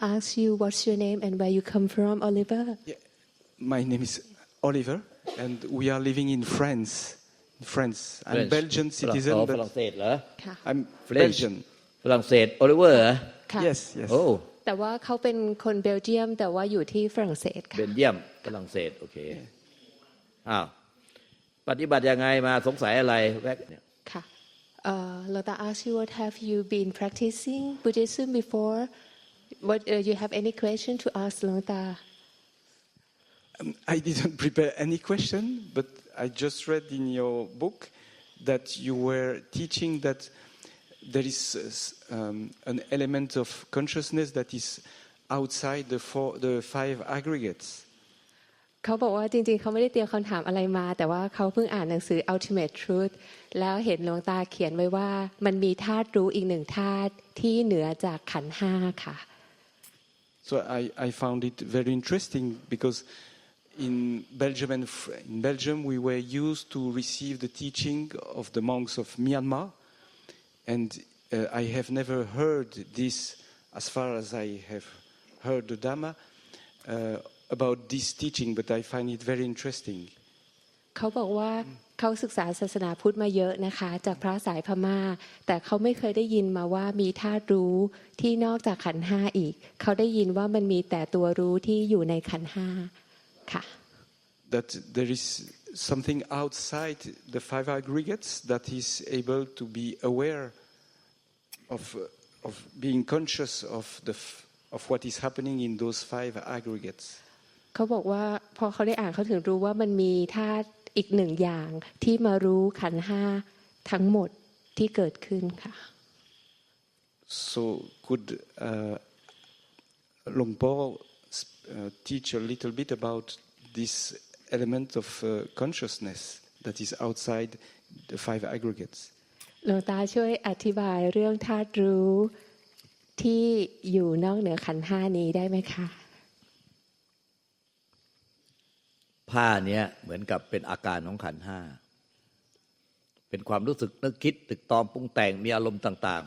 Ta asks you what's your name and where you come from, Oliver. Yeah, my name is Oliver, and we are living in France. In France, I'm French. Belgian ฝรั่ง citizen, อ๋อฝ but รั่งเศสเหรอ ค่ะ I'm French. Belgian. ฝรั่งเศสโอลิเวอร์เหรอค่ะ Yes, yes. โอ้แต่ว่าเขาเป็นคนเบลเยียม แต่ว่าอยู่ที่ฝรั่งเศสเบค่ะนเยียมฝรั่งเศสโอเคอ้าวปฏิบัติยังไงมาสงสัยอะไรแวกเนี่ย ค่ะเอ่อ Lota asks you what have you been practicing Buddhism before what uh, you have any question to ask Lota Um, I didn't prepare any question, but I just read in your book that you were teaching that there is uh, s- um, an element of consciousness that is outside the, four, the five aggregates. เขาบอกว่าจริงๆเขาไม่ได้เตรียมคำถามอะไรมา แต่ว่าเขาเพิ่งอ่านหนังสือ Ultimate Truth แล้วเห็นหลวงตาเขียนไว้ว่า มันมีธาตุรู้อีกหนึ่งธาตุที่เหนือจากขันธ์ห้าค่ะ So I, I found it very interesting because in Belgium and in Belgium we were used to receive the teaching of the monks of Myanmar, and uh, I have never heard this, as far as I have heard the Dhamma, uh, about this teaching. But I find it very interesting. เขาบอกว่าเขาศึกษาศาสนาพุทธมาเยอะนะคะ จากพระสายพม่า แต่เขาไม่เคยได้ยินมาว่ามีธาตุรู้ที่นอกจากขันธ์ห้าอีก เขาได้ยินว่ามันมีแต่ตัวรู้ที่อยู่ในขันธ์ห้าค่ะ That there is something outside the five aggregates that is able to be aware of, uh, of being conscious of, the, f- of what is happening in those five aggregates. เขาบอกว่าพอเขาได้อ่านเขาถึงรู้ว่ามันมีธาตุ อีกหนึ่งอย่างที่มารู้ขันธ์ห้าทั้งหมดที่เกิดขึ้นค่ะ So, could uh, Long Po uh, teach a little bit about this element of uh, consciousness that is outside the five aggregates? หลวงตาช่วยอธิบายเรื่องธาตุรู้ที่อยู่นอกเหนือขันธ์ห้านี้ได้ไหมคะ ผ้าเนี้ยเหมือนกับเป็นอาการของขันธ์ห้า เป็นความรู้สึกนึกคิดตึกตอมปรุงแต่งมีอารมณ์ต่าง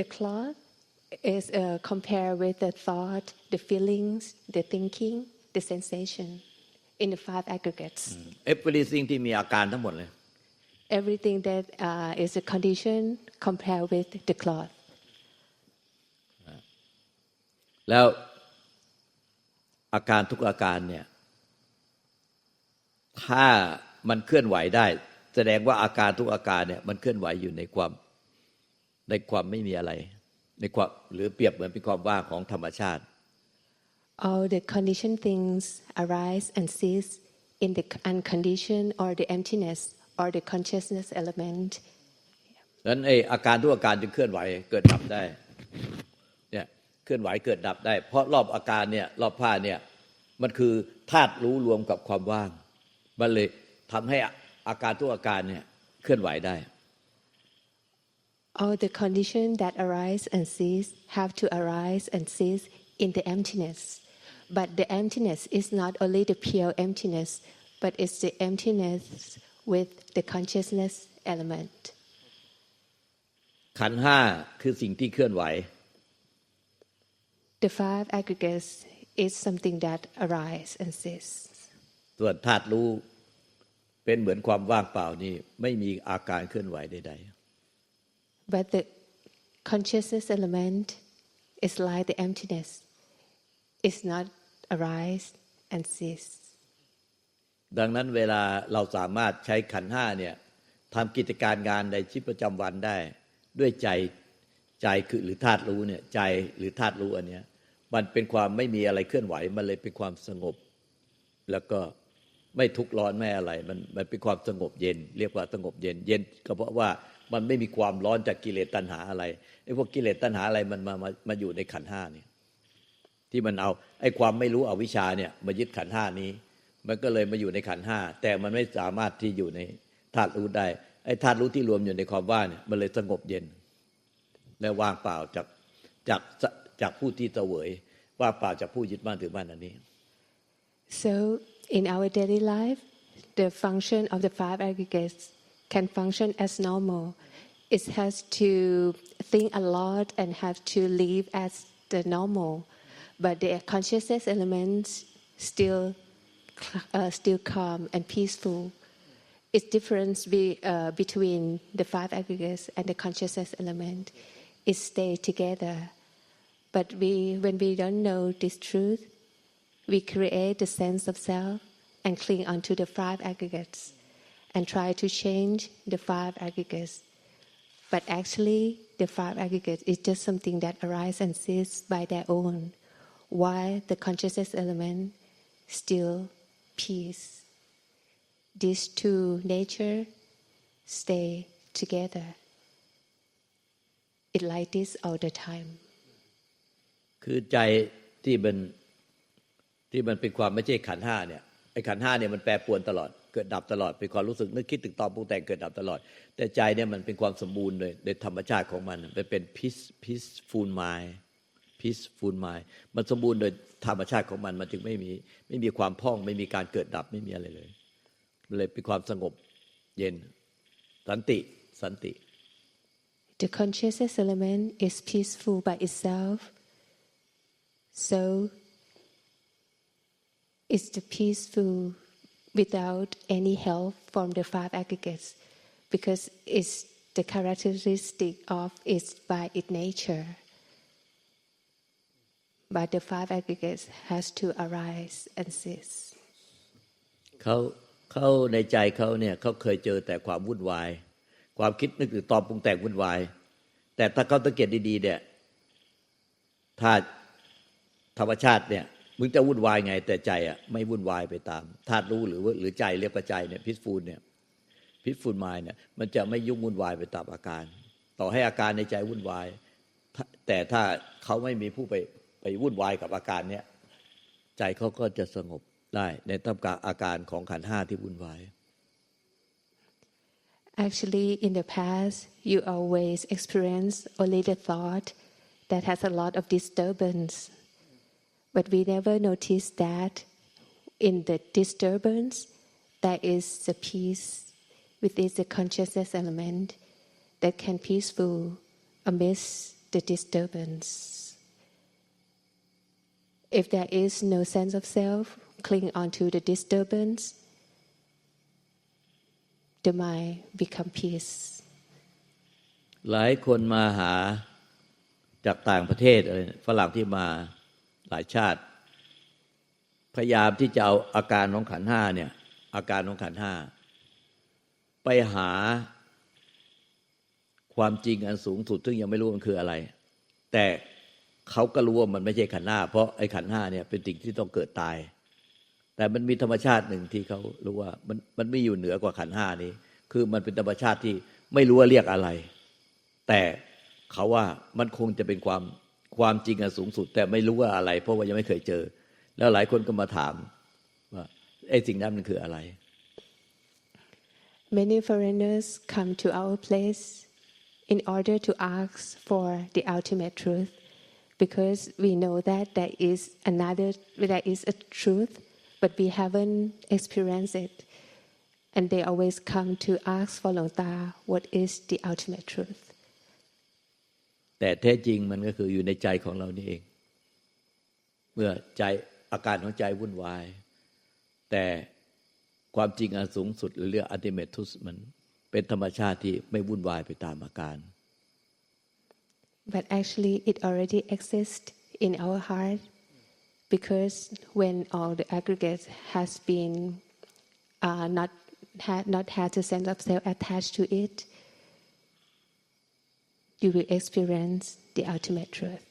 The cloth is uh, compared with the thought, the feelings, the thinking, the sensation in the five aggregates. ๆเอฟเวอร์ซิงที่มีอาการทั้งหมดเลย Everything that uh, is a condition compared with the cloth. แล้ว อาการทุกอาการเนี่ย ถ้ามันเคลื่อนไหวได้ แสดงว่าอาการทุกอาการเนี่ย มันเคลื่อนไหวอยู่ในความ ในความไม่มีอะไร ในความหรือเปรียบเหมือนเป็นความว่างของธรรมชาติ All the conditioned things arise and cease in the unconditioned or the emptiness or the consciousness element. ดังนั้นไออาการทุกอาการจึงเคลื่อนไหวเกิดดับได้ เนี่ยเคลื่อนไหวเกิดดับได้ เพราะรอบอาการเนี่ยรอบผ้าเนี่ยมันคือธาตุรู้รวมกับความว่าง มันเลยทำให้อาการทุกอาการเนี่ยเคลื่อนไหวได้ All the conditions that arise and cease have to arise and cease in the emptiness. But the emptiness is not only the pure emptiness, but it's the emptiness with the consciousness element. ขันธ์ห้าคือสิ่งที่เคลื่อนไหว The five aggregates is something that arise and cease. ส่วนธาตุรู้เป็นเหมือนความว่างเปล่านี่ไม่มีอาการเคลื่อนไหวใด But the consciousness element is like the emptiness. It's not arise and cease. ๆดังนั้นเวลาเราสามารถใช้ขันธ์ห้าเนี่ยทำกิจการงานในชีวิตประจำวันได้ ด้วยใจใจคือหรือธาตุรู้เนี่ยใจหรือธาตุรู้อันเนี้ย มันเป็นความไม่มีอะไรเคลื่อนไหว มันเลยเป็นความสงบ แล้วก็ไม่ทุกข์ร้อนไม่อะไร มันมันเป็นความสงบเย็น เรียกว่าสงบเย็น เย็นก็เพราะว่ามันไม่มีความร้อนจากกิเลสตัณหาอะไรไอ้พวกกิเลสตัณหาอะไรมันมามามาอยู่ในขันห้านี่ที่มันเอาไอ้ความไม่รู้อวิชชาเนี่ยมายึดขันห้านี้ มันก็เลยมาอยู่ในขันห้าแต่มันไม่สามารถที่อยู่ในธาตุรู้ได้ไอ้ธาตุรู้ที่รวมอยู่ในความว่างเนี่ยมันเลยสงบเย็น และว่างเปล่าจากจาก จากผู้ที่เสวยว่างเปล่าจากผู้ยึดมั่นถือมั่นอันนี้ So, in our daily life, the function of the five aggregates can function as normal. it has to think a lot and have to live as the normal, but the consciousness elements still uh, still calm and peaceful. It's difference be, uh, between the five aggregates and the consciousness element. It stay together, but we when we don't know this truth, we create the sense of self and cling onto the five aggregates and try to change the five aggregates. But actually, the five aggregates is just something that arises and ceases by their own, while the consciousness element still peace. These two nature stay together. It like this all the time. คือใจที่มันที่มันเป็นความไม่ใช่ขันห้าเนี่ยไอ้ขันห้าเนี่ยมันแปรปรวนตลอดเกิดดับตลอดเป็นความรู้สึกนึกคิดตึกตอบปรุงแต่งเกิดดับตลอด แต่ใจเนี่ยมันเป็นความสมบูรณ์โดยโดยธรรมชาติของมันมันเป็นพิสพิสฟูลไมพิสฟูลไมมันสมบูรณ์โดยธรรมชาติของมันมันจึงไม่มีไม่มีความพ่อง ไม่มีการเกิดดับไม่มีอะไรเลยมันเลยเป็นความสงบเย็นสันติสันติ The consciousness element is peaceful by itself. So it's the peaceful without any help from the five aggregates because it's the characteristic of it by its nature. But the five aggregates has to arise and cease. เขาเขาในใจเขาเนี่ยเขาเคยเจอแต่ความวุ่นวาย ความคิดนึกหรือตอบปรุงแต่งวุ่นวาย แต่ถ้าเขาสังเกตดีๆเนี่ยถ้า ธรรมชาติเนี่ยมึงจะวุ่นวายไง แต่ใจอะไม่วุ่นวายไปตามธาตุรู้หรือว่าหรือใจเรียกว่าใจเนี่ยพิสฟูลเนี่ยพิสฟูลมายเนี่ยมันจะไม่ยุ่งวุ่นวายไปตามอาการ ต่อให้อาการในใจวุ่นวาย แต่ถ้าเขาไม่มีผู้ไปไปวุ่นวายกับอาการเนี้ยใจเขาก็จะสงบได้ในท่ามกลางอาการของขันห้าที่วุ่นวาย Actually, in the past, you always experience only the thought that has a lot of disturbance. But we never notice that in the disturbance, there is the peace within the consciousness element that can peaceful amidst the disturbance. If there is no sense of self, cling onto the disturbance, the mind become peace. หลายคนมาหาจากต่างประเทศอะไรฝรั่งที่มา หลายชาติ พยายามที่จะเอาอาการของขันห้าเนี่ยอาการของขันห้าไปหาความจริงอันสูงสุดซึ่งยังไม่รู้มันคืออะไร แต่เขาก็รู้ว่ามันไม่ใช่ขันห้า เพราะไอ้ขันห้าเนี่ยเป็นสิ่งที่ต้องเกิดตาย แต่มันมีธรรมชาติหนึ่งที่เขารู้ว่ามันมันไม่อยู่เหนือกว่าขันห้านี้ คือมันเป็นธรรมชาติที่ไม่รู้ว่าเรียกอะไร แต่เขาว่ามันคงจะเป็นความ ความจริงอันสูงสุด แต่ไม่รู้ว่าอะไร เพราะว่ายังไม่เคยเจอ แล้วหลายคนก็มาถามว่าไอ้สิ่งนั้นมันคืออะไร Many foreigners come to our place in order to ask for the ultimate truth because we know that there is another, there is a truth, but we haven't experienced it. And they always come to ask for Long Ta, what is the ultimate truth? แต่แท้จริงมันก็คืออยู่ในใจของเรานี่เอง เมื่อใจอาการของใจวุ่นวาย แต่ความจริงอันสูงสุดหรือเรียกอันติเมทุสมันเป็นธรรมชาติที่ไม่วุ่นวายไปตามอาการ But actually, it already exists in our heart because when all the aggregates has been uh, not had not had a sense of self attached to it, you will experience the ultimate truth.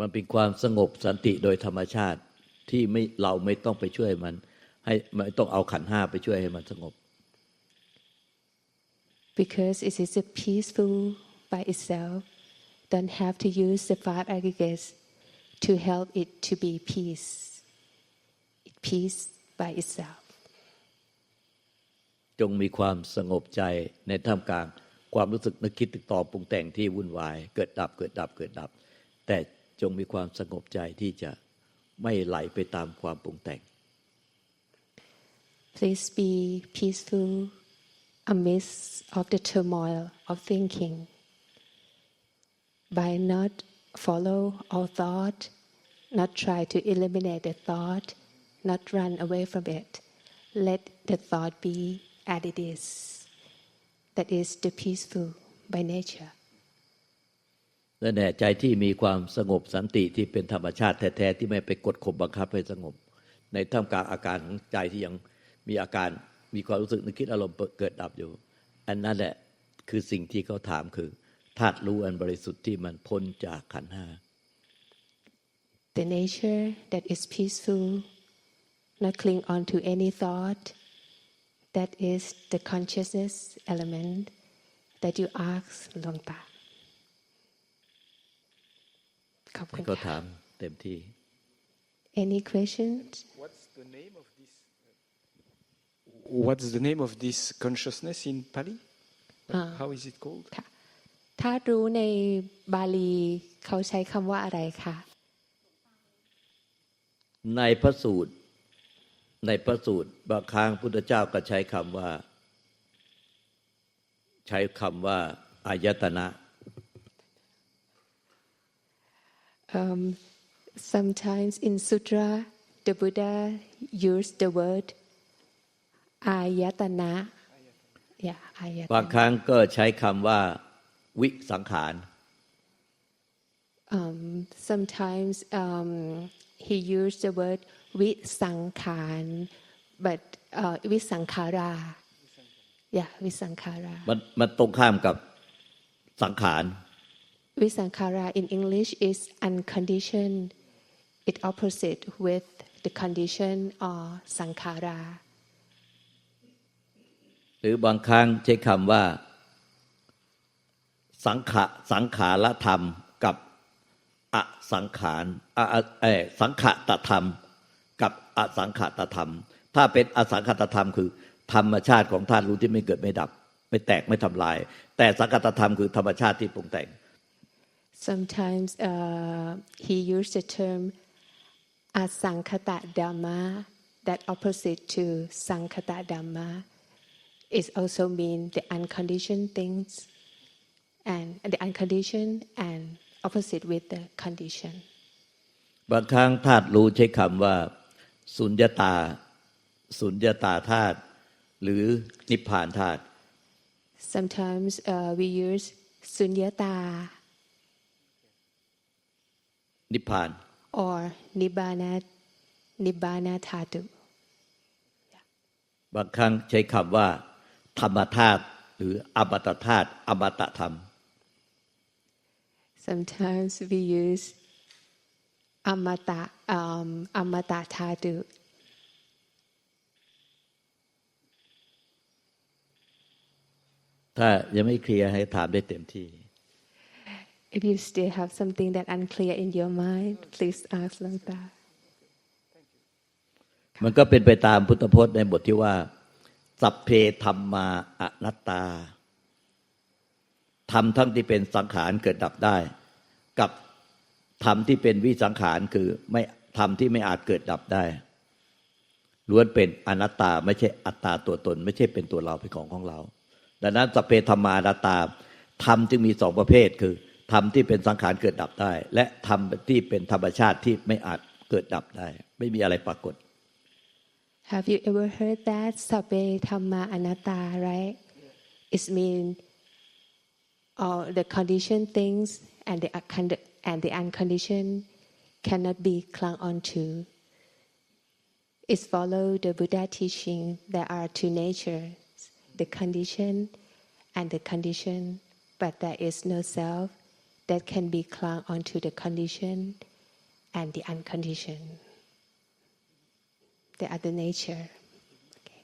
มันเป็นความสงบสันติโดยธรรมชาติที่ไม่เราไม่ต้องไปช่วยมัน ให้ไม่ต้องเอาขันธ์ห้าไปช่วยให้มันสงบ Because it is a peaceful by itself, don't have to use the five aggregates to help it to be peace. It peace by itself. จงมีความสงบใจในท่ามกลาง ความรู้สึกนึกคิดตึกต่อปรุงแต่งที่วุ่นวาย เกิดดับเกิดดับเกิดดับ แต่จงมีความสงบใจที่จะไม่ไหลไปตามความปรุงแต่ง Please be peaceful amidst of the turmoil of thinking by not follow all thought, not try to eliminate the thought, not run away from it. Let the thought be as it is. That is the peaceful by nature. และแน่ใจที่มีความสงบสันติที่เป็นธรรมชาติแท้ๆที่ไม่ไปกดข่มบังคับให้สงบ ในท่ามกลางอาการของใจที่ยังมีอาการมีความรู้สึกนึกคิดอารมณ์เกิดดับอยู่ อันนั้นแหละคือสิ่งที่เขาถามคือธาตุรู้อันบริสุทธิ์ที่มันพ้นจากขันธ์ห้า The nature that is peaceful, not cling on to any thought, that is the consciousness element that you ask หลวงตาขอบคุ ให้ ณ เขา ค่ะ ถามเต็มที่ Any questions? What's the name of this? What's the name of this consciousness in Pali? How is it called? ค่ะ ถ้ารู้ในบาลีเขาใช้คำว่าอะไรคะ ในพระสูตร ในพระสูตรบางครั้งพุทธเจ้าก็ใช้คำว่า ใช้คำว่าอายตนะ Um, sometimes in sutra the Buddha used the word ayatana yeah บาง ayatana ครั้งก็ใช้คำว่า วิสังขาร um, sometimes um, he used the word visankhan but uh, visankhara yeah visankhara มันมันตรงข้ามกับสังขาร visankhara in English is unconditioned it opposite with the condition or sankhara หรือบางครั้งใช้คำว่า สังขะสังขารธรรมกับอสังขารอะอะเออสังขตธรรมกับ อสังขตธรรม ถ้าเป็นอสังขตธรรมคือ ธรรมชาติของธาตุรู้ที่ไม่เกิดไม่ดับ ไม่แตกไม่ทำลาย แต่สังขตธรรมคือธรรมชาติที่ปรุงแต่ง Sometimes uh, he used the term asankhata dhamma, that opposite to sankhata dhamma. It also means the unconditioned things, and the unconditioned and opposite with the condition. บางครั้งธาตุรู้ใช้คำว่า สุญญตา สุญญตาธาตุหรือนิพพานธาตุ Sometimes uh, we use sunyata นิพพาน or nibbana, nibbana dhatu. บางครั้งใช้คำว่า ธรรมธาตุหรืออมตะธาตุอมตะธรรม Sometimes we use amata, um, amata dhatu. ถ้ายังไม่เคลียร์ให้ถามได้เต็มที่ If you still have something that unclear in your mind, please ask Lanta. มันก็เป็นไปตามพุทธพจน์ในบทที่ว่า สัพเพธรรมาอนัตตาธรรมทั้งที่เป็นสังขารเกิดดับได้ กับ ธรรมที่เป็นวิสังขารคือไม่ธรรมที่ไม่อาจเกิดดับได้ ล้วนเป็นอนัตตาไม่ใช่อัตตาตัวตน ไม่ใช่เป็นตัวเราเป็นของของเรา ดังนั้นสัพเพธรรมานัตาธรรมจึงมีสองประเภทคือธรรมที่เป็นสังขารเกิดดับได้ และธรรมที่เป็นธรรมชาติที่ไม่อาจเกิดดับได้ ไม่มีอะไรปรากฏ Have you ever heard that sabe dhamma anatta, right? It mean all the conditioned things and the uncond- and the unconditioned cannot be clung onto. It follow the Buddha teaching there are two natures, the conditioned and the condition, but there is no self that can be clung onto the condition and the unconditioned. The other nature. Okay.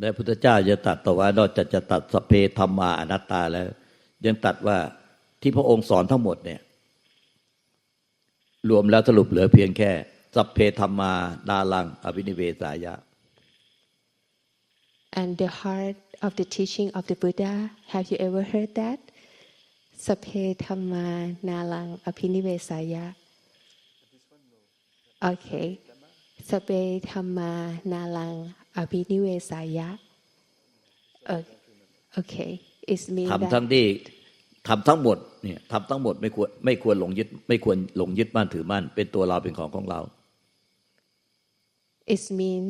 และพุทธเจ้าจะตรัดต่อว่านอกจากจะตัดสพเพธรรมาอนัตตาแล้ว ยังตรัดว่าที่พระองค์สอนทั้งหมดเนี่ย รวมแล้วสรุปเหลือเพียงแค่ สัพเพธรรมานาลังอภินิเวสายะ And the heart of the teaching of the Buddha, have you ever heard that? Sape Dhamma Nalang Apinivesaya. Okay. Sape Dhamma Nalang Apinivesaya. Okay. Okay, it's mean ทำทั้ง that ที่ ทำทั้งหมดเนี่ยทำทั้งหมดไม่ควรไม่ควรหลงยึดไม่ควรหลงยึดมั่นถือมั่นเป็นตัวเราเป็นของของเรา it's mean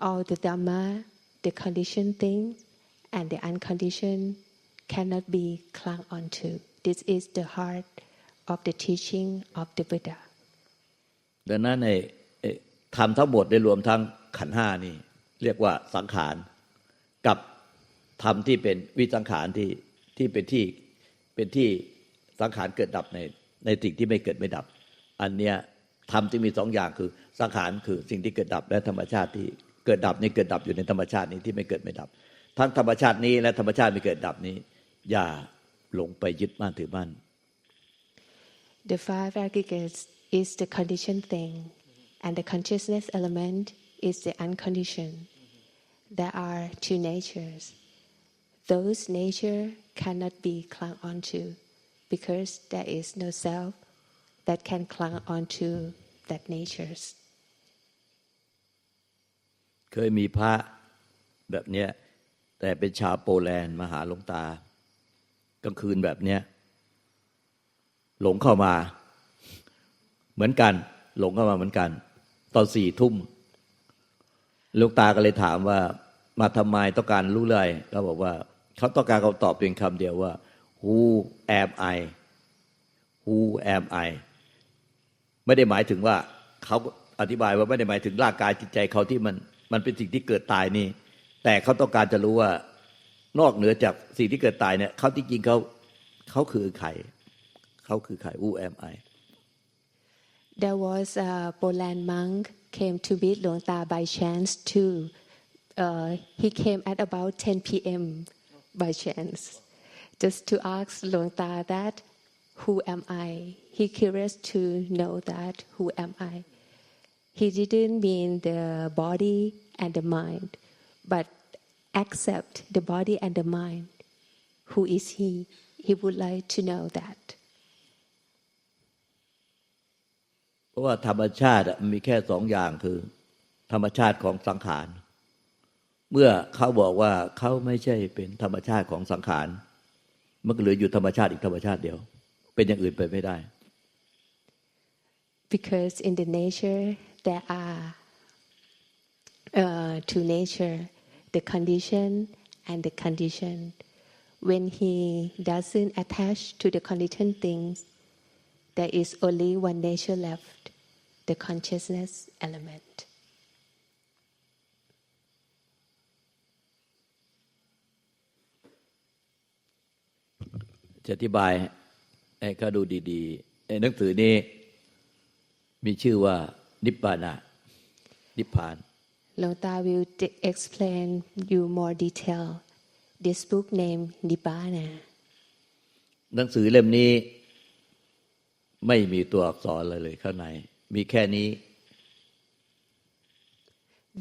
all the dhamma, the conditioned things, and the unconditioned cannot be clung onto. This is the heart of the teaching of the Buddha. ดังนั้นในไอ้ทำทั้งหมดได้รวมทั้งขันธ์ห้านี่ เรียกว่าสังขารกับธรรมที่เป็นวิสังขารที่ที่เป็นที่ เป็นที่สังขารเกิดดับในในสิ่งที่ไม่เกิดไม่ดับ อันเนี้ยธรรมที่มีสองอย่างคือสังขารคือสิ่งที่เกิดดับและธรรมชาติที่เกิดดับนี่เกิดดับอยู่ในธรรมชาตินี้ที่ไม่เกิดไม่ดับ ทั้งธรรมชาตินี้และธรรมชาติไม่เกิดดับนี้ อย่าหลงไปยึดมั่นถือมั่น The five aggregates is the conditioned thing, and the consciousness element is the unconditioned. There are two natures. Those nature cannot be clung onto because there is no self that can clung onto that natures. เคยมีพระแบบเนี้ยแต่เป็นชาวโปแลนด์มาหาหลวงตากลางคืนแบบเนี้ยหลงเข้ามา เหมือนกัน หลงเข้ามาเหมือนกัน ตอนสี่ทุ่มหลวงตาก็เลยถามว่า มาทำไมต้องการรู้เลยก็บอกว่า เขาต้องการคำตอบเพียงคำเดียวว่า who am I who am I ไม่ได้หมายถึงว่าเขาอธิบายว่าไม่ได้หมายถึงร่างกายจิตใจเขาที่มันมันเป็นสิ่งที่เกิดตายนี่ แต่เขาต้องการจะรู้ว่านอกเหนือจากสิ่งที่เกิดตายเนี่ยเขาจริงเขาเขาคือใครเขาคือใคร who am I There was a Poland monk came to meet Luang Ta by chance too. Uh, he came at about 10 p.m. by chance, just to ask Luang Ta that, who am I? He curious to know that, who am I? He didn't mean the body and the mind, but accept the body and the mind. Who is he? He would like to know that. เพราะว่าธรรมชาติอะมันมีแค่สองอย่างคือ ธรรมชาติของสังขาร เมื่อเขาบอกว่าเขาไม่ใช่เป็นธรรมชาติของสังขารมันก็เหลืออยู่ธรรมชาติอีกธรรมชาติเดียว เป็นอย่างอื่นไปไม่ได้ because in the nature there are uh, two nature the condition and the condition when he doesn't attach to the conditioned things there is only one nature left the consciousness element จะอธิบายให้เขาดูดีๆไอ้หนังสือนี้มีชื่อว่านิพพานะนิพพาน Lota will de- explain you more detail this book named Nibbana หนังสือเล่มนี้ ไม่มีตัวอักษรอะไรเลยข้างใน มีแค่นี้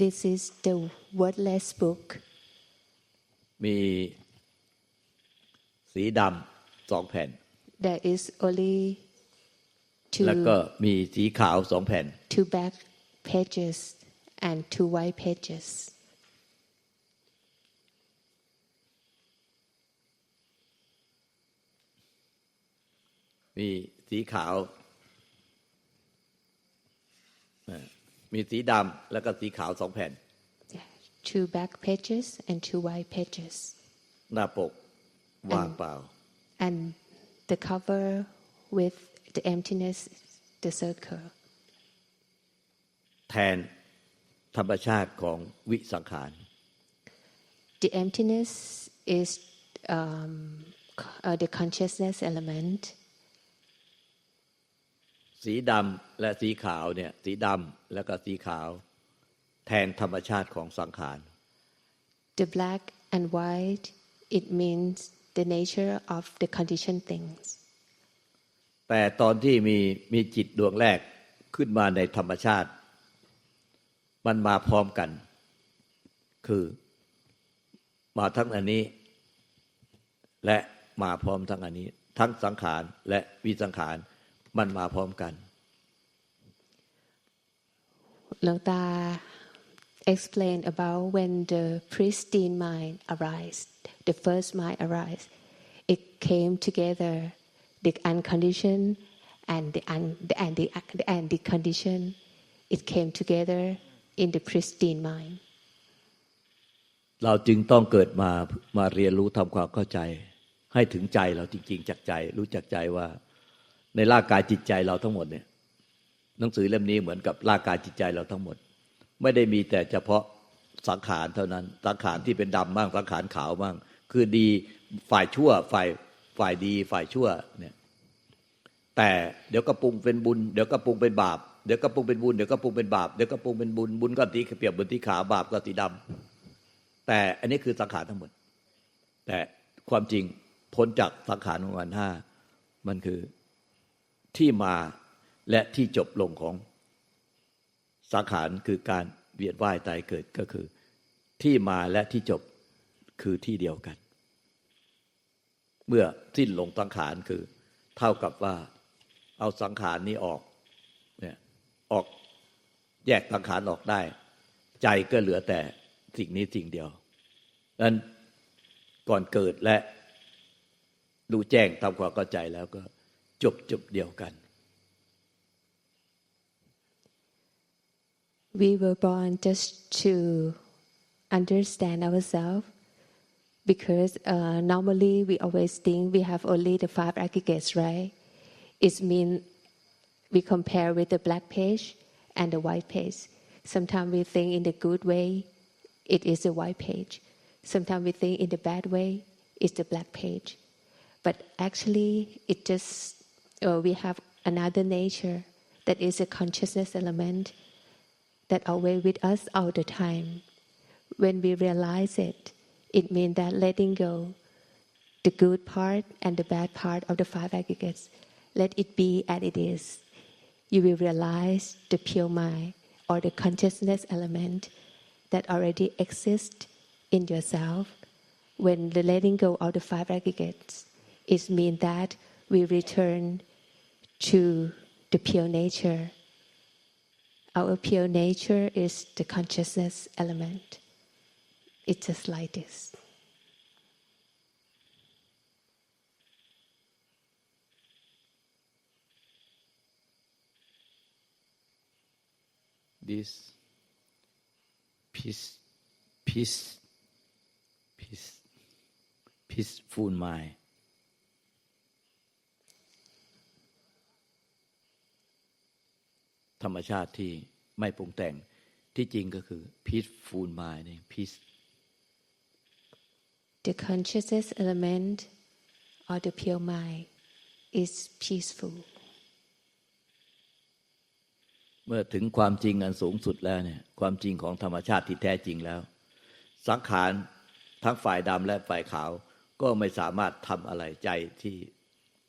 this is the wordless book มีสีดำ สองแผ่น there is only แล้ว two ก็มีสีขาวสองแผ่น two back pages and two white pages. มีสีขาวอ่ามีสีดำแล้วก็สีขาวสองแผ่น Yeah, Two back pages and two white pages. หน้าปกว่างเปล่า And the cover with the emptiness, the circle. แทนธรรมชาติของวิสังขาร The emptiness is um, c- uh, the consciousness element. สีดำและสีขาวเนี่ยสีดำแล้วก็สีขาว แทนธรรมชาติของสังขาร The black and white, it means the nature of the conditioned things. แต่ตอนที่มีมีจิตดวงแรกขึ้นมาในธรรมชาติ มันมาพร้อมกัน คือมาทั้งอันนี้ และมาพร้อมทั้งอันนี้ ทั้งสังขารและวิสังขารมันมาพร้อมกันหลวงตา explain about when the pristine mind arises, the first mind arise, It came together, the unconditioned and the, un, and the, and the condition. It came together in the pristine mind. เราจึงต้องเกิดมามาเรียนรู้ทำความเข้าใจ ให้ถึงใจเราจริง ๆ จากใจ รู้จักใจว่า ในร่างกายจิตใจเราทั้งหมดเนี่ยหนังสือเล่มนี้เหมือนกับร่างกายจิตใจเราทั้งหมด ไม่ได้มีแต่เฉพาะสังขารเท่านั้น สังขารที่เป็นดำบ้างสังขารขาวบ้าง คือดีฝ่ายชั่วฝ่ายฝ่ายดีฝ่ายชั่วเนี่ยแต่เดี๋ยวก็ปรุงเป็นบุญเดี๋ยวก็ปรุงเป็นบาปเดี๋ยวก็ปรุงเป็นบุญเดี๋ยวก็ปรุงเป็นบาปเดี๋ยวก็ปรุงเป็นบุญบุญก็ตีเปรียบบนที่ขาวบาปก็สีดำแต่อันนี้คือสังขารทั้งหมด แต่ความจริงพ้นจากสังขารของวันห้ามันคือที่มาและที่จบลงของสังขารคือการเวียนว่ายตายเกิดก็คือ ที่มาและที่จบคือที่เดียวกัน เมื่อสิ้นลงสังขารคือ เท่ากับว่าเอาสังขารนี้ออกเนี่ยออกแยกสังขารออกได้ ใจก็เหลือแต่สิ่งนี้สิ่งเดียวนั้นก่อนเกิดและดูแจ้งทำความเข้าใจแล้วก็จบจบเดียวกัน We were born just to understand ourselves because uh, normally we always think we have only the five aggregates, right? It means we compare with the black page and the white page. Sometimes we think in the good way, it is the white page. Sometimes we think in the bad way, it's the black page. But actually, it just uh, we have another nature that is a consciousness element that always with us all the time. When we realize it, it means that letting go the good part and the bad part of the five aggregates, let it be as it is. You will realize the pure mind or the consciousness element that already exists in yourself. When the letting go of the five aggregates, it means that we return to the pure nature our pure nature is the consciousness element. It's just like this. this peace, peace, peace, peaceful mind. ธรรมชาติที่ไม่ปรุงแต่งที่จริงก็คือ peaceful mind นี่ peace The consciousness element or the pure mind is peaceful. เมื่อถึงความจริงอันสูงสุดแล้วเนี่ย ความจริงของธรรมชาติที่แท้จริงแล้ว สังขารทั้งฝ่ายดำและฝ่ายขาว ก็ไม่สามารถทำอะไรใจที่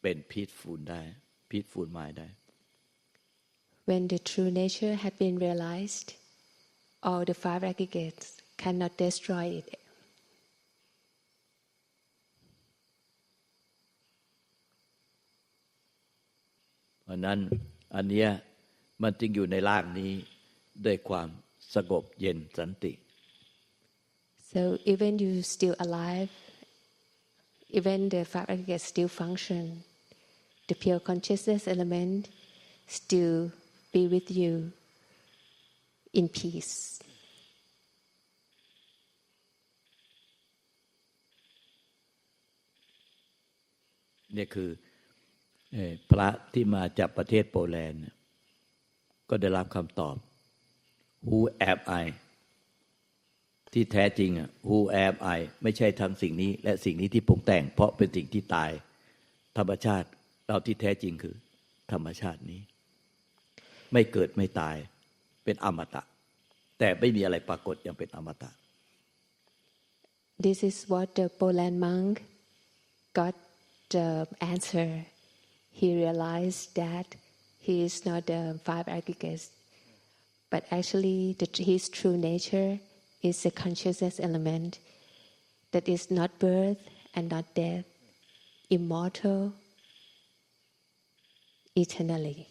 เป็นพีทฟูลได้พีทฟูลไม้ได้ When the true nature had been realized, all the five aggregates cannot destroy it. ราะนั้นอันเนี้ยมันจึงอยู่ในร่างนี้ด้วยความสงบเย็นสันติ So even you still alive, even the five aggregates still function, the pure consciousness element still be with you in peace. เนี่ยคือเอ่อ พระที่มาจากประเทศโปแลนด์ก็ได้รับคำตอบ Who am I ที่แท้จริงอะ Who am I ไม่ใช่ทั้งสิ่งนี้ และสิ่งนี้ที่ปรุงแต่ง เพราะเป็นสิ่งที่ตาย ธรรมชาติเราที่แท้จริงคือ ธรรมชาตินี้ ไม่เกิดไม่ตายเป็นอมตะ แต่ไม่มีอะไรปรากฏอย่างเป็นอมตะ This is what the Poland monk got the answer. He realized that he is not the five aggregates, but actually the, his true nature is a consciousness element that is not birth and not death, immortal, eternally.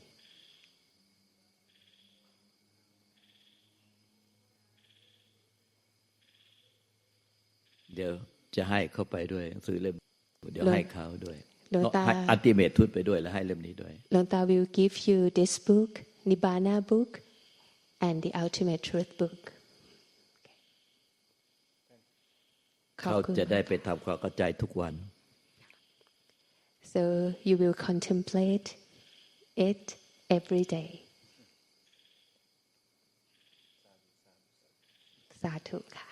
เ เดี๋ยวจะให้เขาไปด้วยหนังสือเล่มเดี๋ยว หลวง ให้เขาด้วย หลวงตาอัติเมททุตไปด้วยแล้วให้เล่มนี้ด้วยหลวงตา will give you this book Nibbana book and the ultimate truth book ขอบเขาคุณจะได้ไปทำความเข้าใจทุกวัน so you will contemplate it every day สาธุค่ะ